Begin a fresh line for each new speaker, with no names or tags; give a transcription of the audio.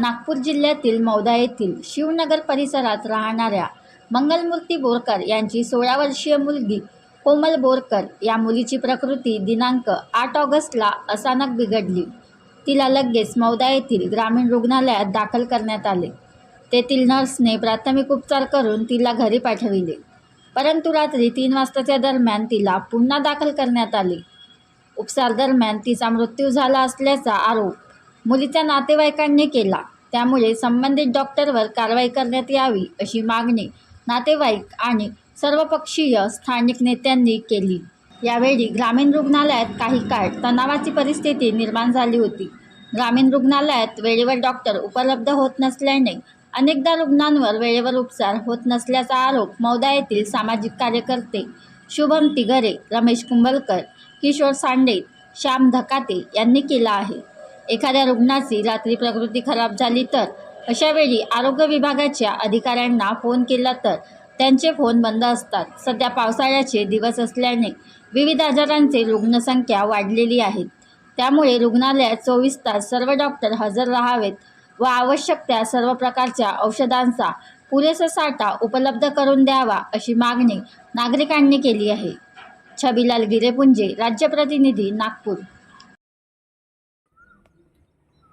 नागपूर जिल्ह्यातील मौदा येथील शिवनगर परिसरात राहणाऱ्या मंगलमूर्ती बोरकर यांची सोळा वर्षीय मुलगी कोमल बोरकर या मुलीची प्रकृती दिनांक आठ ऑगस्टला अचानक बिघडली. तिला लगेच मौदा येथील ग्रामीण रुग्णालयात दाखल करण्यात आले. तेथील नर्सने प्राथमिक उपचार करून तिला घरी पाठविले. परंतु रात्री तीन वाजताच्या दरम्यान तिला पुन्हा दाखल करण्यात आले. उपचार दरम्यान तिचा मृत्यू झाला असल्याचा आरोप मुलीच्या नातेवाईकांनी केला. त्यामुळे संबंधित डॉक्टरवर कारवाई करण्यात यावी अशी मागणी नातेवाईक आणि सर्वपक्षीय स्थानिक नेत्यांनी केली. यावेळी ग्रामीण रुग्णालयात काही काळ तणावाची परिस्थिती निर्माण झाली होती. ग्रामीण रुग्णालयात वेळेवर डॉक्टर उपलब्ध होत नसल्याने अनेकदा रुग्णांवर वेळेवर उपचार होत नसल्याचा आरोप मौदा येथील सामाजिक कार्यकर्ते शुभम तिगरे रमेश कुंभलकर किशोर सांडे श्याम धकाते यांनी केला आहे. एखाद्या रुग्णाची रात्री प्रकृती खराब झाली तर अशावेळी आरोग्य विभागाच्या अधिकाऱ्यांना फोन केला तर त्यांचे फोन बंद असतात. सध्या पावसाळ्याचे दिवस असल्याने विविध आजारांचे रुग्णसंख्या वाढलेली आहे. त्यामुळे रुग्णालयात चोवीस तास सर्व डॉक्टर हजर राहावेत व आवश्यक त्या सर्व प्रकारच्या औषधांचा पुरेसा साठा उपलब्ध करून द्यावा अशी मागणी नागरिकांनी केली आहे. छबिलाल गिरेपुंजे राज्य प्रतिनिधी नागपूर.